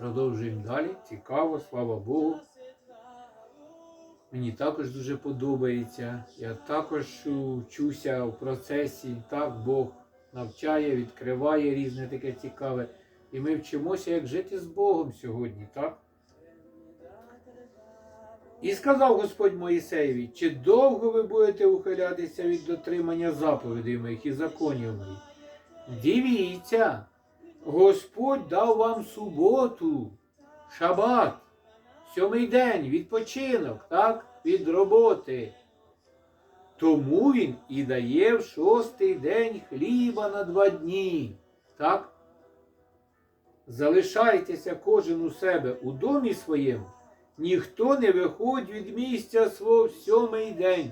Продовжуємо далі. Цікаво, слава Богу. Мені також дуже подобається. Я також вчуся в процесі. Так, Бог навчає, відкриває різне таке цікаве. І ми вчимося, як жити з Богом сьогодні, так? І сказав Господь Моїсеєві, чи довго ви будете ухилятися від дотримання заповідей моїх і законів моїх? Дивіться, Господь дав вам суботу, шабат, сьомий день, відпочинок, так, від роботи. Тому він і дає в шостий день хліба на два дні. Так? Залишайтеся кожен у себе у домі своєму, ніхто не виходь від місця свого в сьомий день.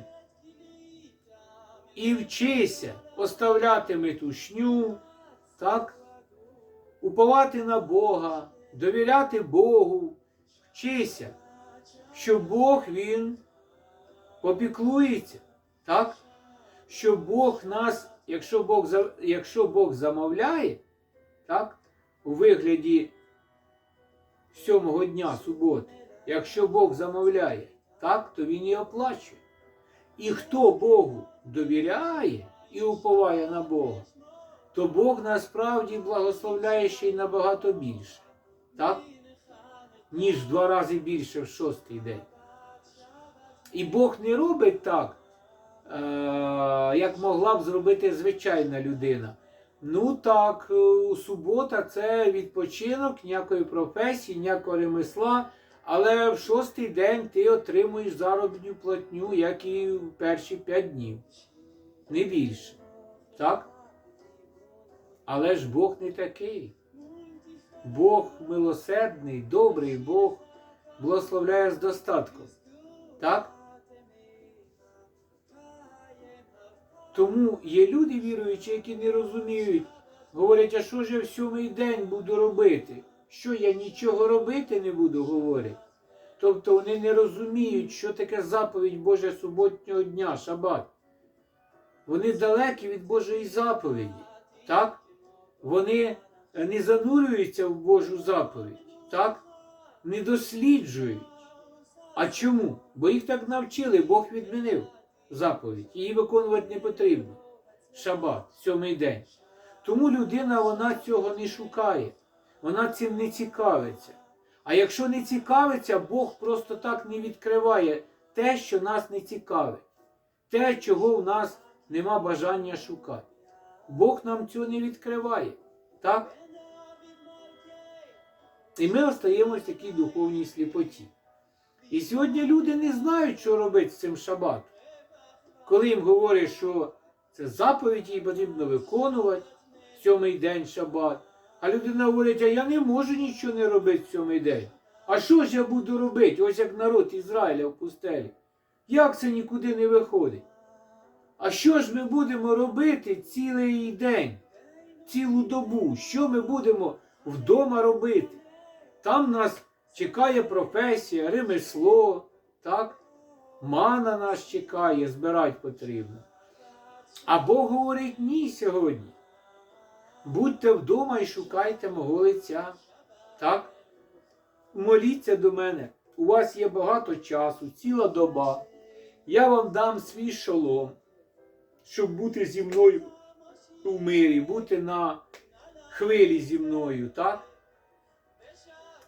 І вчися оставляти метушню, так? Уповати на Бога, довіряти Богу, вчися, що Бог Він попіклується, так? що Бог нас, якщо Бог, якщо Бог замовляє, так? у вигляді сьомого дня суботи, якщо Бог замовляє, так, то Він і оплачує. І хто Богу довіряє і уповає на Бога, то Бог насправді благословляє ще й набагато більше, так? ніж в два рази більше в шостий день. І Бог не робить так, е, як могла б зробити звичайна людина. Ну так, е, субота це відпочинок, ніякої професії, ніякого ремесла. Але в шостий день ти отримуєш заробітну платню, як і в перші п'ять днів. Не більше. Так? Але ж Бог не такий. Бог милосердний, добрий, Бог благословляє з достатком. Так? Тому є люди віруючі, які не розуміють, говорять, а що ж я в сьомий день буду робити? Що я нічого робити не буду, говорять. Тобто вони не розуміють, що таке заповідь Божа суботнього дня, шабат. Вони далекі від Божої заповіді. Так? Вони не занурюються в Божу заповідь, так? не досліджують. А чому? Бо їх так навчили, Бог відмінив заповідь. Її виконувати не потрібно. Шабат, сьомий день. Тому людина вона цього не шукає, вона цим не цікавиться. А якщо не цікавиться, Бог просто так не відкриває те, що нас не цікавить, те, чого в нас нема бажання шукати. Бог нам цього не відкриває. Так? І ми остаємось в такій духовній сліпоті. І сьогодні люди не знають, що робити з цим шабатом. Коли їм говорять, що це заповідь їй потрібно виконувати сьомий день шабат, а людина говорить, а я не можу нічого не робити в сьомий день. А що ж я буду робити? Ось як народ Ізраїля в пустелі. Як це нікуди не виходить? А що ж ми будемо робити цілий день, цілу добу? Що ми будемо вдома робити? Там нас чекає професія, ремесло, так? Мана нас чекає, збирати потрібно. А Бог говорить ні сьогодні. Будьте вдома і шукайте мого лиця. Так? Моліться до мене. У вас є багато часу, ціла доба. Я вам дам свій шолом, щоб бути зі мною у мирі, бути на хвилі зі мною, так?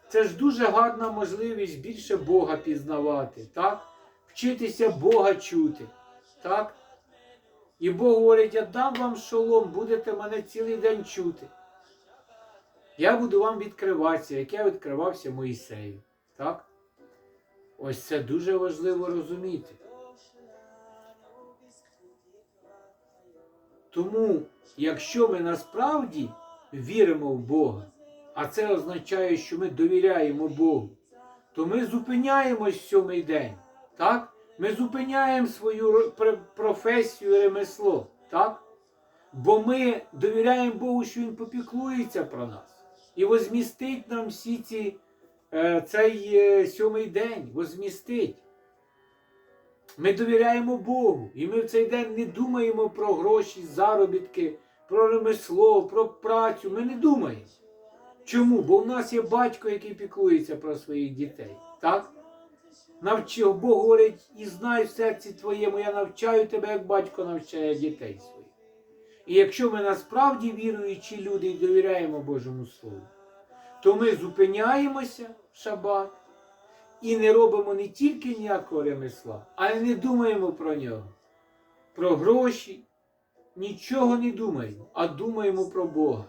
Це ж дуже гарна можливість більше Бога пізнавати, так? Вчитися Бога чути. Так? І Бог говорить, я дам вам шолом, будете мене цілий день чути. Я буду вам відкриватися, як я відкривався Моїсею. Так? Ось це дуже важливо розуміти. Тому, якщо ми насправді віримо в Бога, а це означає, що ми довіряємо Богу, то ми зупиняємось сьомий день. Так? Ми зупиняємо свою ро- пр- професію, ремесло. Так? Бо ми довіряємо Богу, що Він попіклується про нас. І возмістить нам всі ці, е, цей е, сьомий день, возмістить. Ми довіряємо Богу. І ми в цей день не думаємо про гроші, заробітки, про ремесло, про працю. Ми не думаємо. Чому? Бо в нас є батько, який піклується про своїх дітей. Так? Навчив, Бог говорить, і знай в серці твоєму, я навчаю тебе, як батько навчає дітей своїх. І якщо ми насправді віруючі люди і довіряємо Божому Слову, то ми зупиняємося в шабат і не робимо не тільки ніякого ремесла, а й не думаємо про нього, про гроші. Нічого не думаємо, а думаємо про Бога.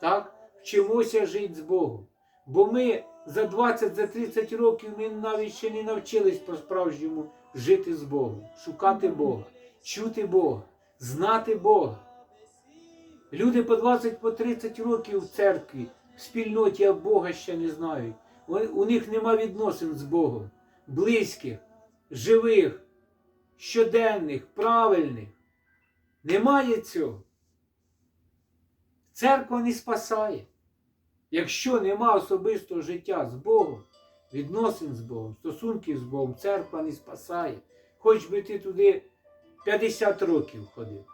Так? Вчимося жити з Богом. Бо ми за 20, за 30 років ми навіть ще не навчились по-справжньому жити з Богом, шукати Бога, чути Бога, знати Бога. Люди по 20, по 30 років в церкві, в спільноті, а Бога ще не знають. У них нема відносин з Богом, близьких, живих, щоденних, правильних. Немає цього. Церква не спасає. Якщо нема особистого життя з Богом, відносин з Богом, стосунків з Богом, церква не спасає. Хоч би ти туди 50 років ходив.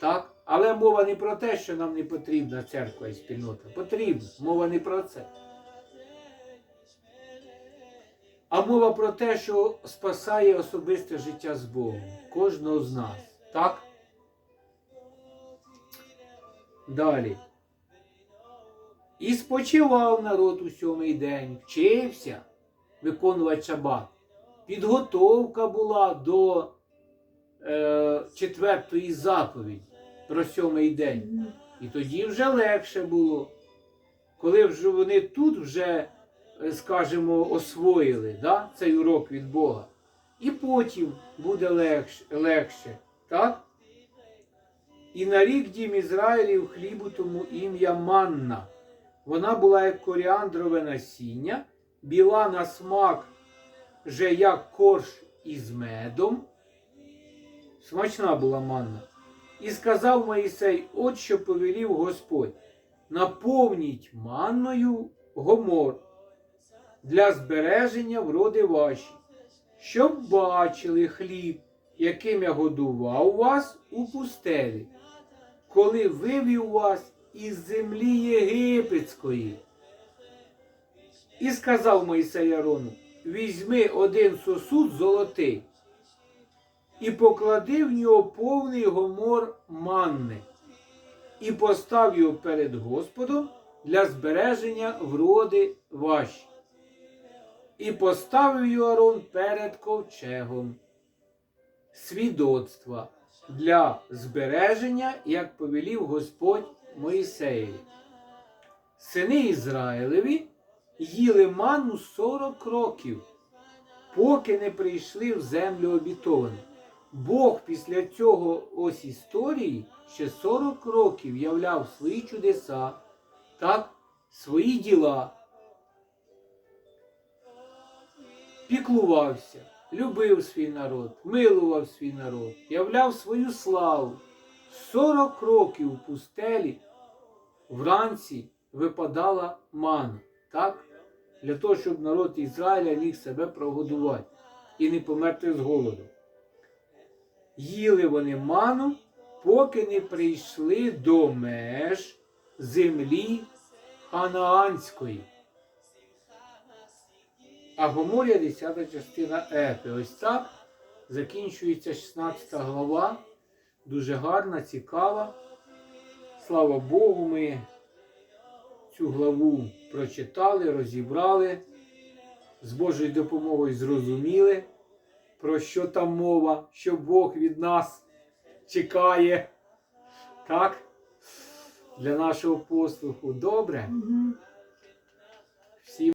Так? Але мова не про те, що нам не потрібна церква і спільнота. Потрібна. Мова не про це. А мова про те, що спасає особисте життя з Богом. Кожного з нас. Так? Далі. І спочивав народ у сьомий день, вчився виконувати шабат. Підготовка була до е, четвертої заповіді про сьомий день. І тоді вже легше було. Коли вже вони тут вже, скажімо, освоїли да, цей урок від Бога. І потім буде легше, легше. Так? І нарік дім Ізраїлів хлібу тому ім'я Манна. Вона була як коріандрове насіння, біла на смак вже як корж із медом. Смачна була манна. І сказав Моїсей, от що повелів Господь: наповніть манною гомор для збереження вроди ваші, щоб бачили хліб, яким я годував вас у пустелі, коли вивів вас із землі єгипетської. І сказав Моїсей Арону, візьми один сосуд золотий і поклади в нього повний гомор манни, і постав його перед Господом для збереження вроди ваші. І поставив його перед ковчегом свідоцтва для збереження, як повелів Господь Моїсеєві. Сини Ізраїлеві їли манну 40 років, поки не прийшли в землю обітовану. Бог після цього ось історії ще 40 років являв свої чудеса, так, свої діла, піклувався, любив свій народ, милував свій народ, являв свою славу. 40 років у пустелі вранці випадала мана, так? Для того, щоб народ Ізраїля міг себе прогодувати і не померти з голоду. Їли вони ману, поки не прийшли до меж землі Ханаанської. А Гоморія 10 частина Епи. Ось так закінчується 16 глава. Дуже гарна, цікава. Слава Богу, ми цю главу прочитали, розібрали, з Божою допомогою зрозуміли, про що там мова, що Бог від нас чекає. Так? Для нашого послуху. Добре? Всім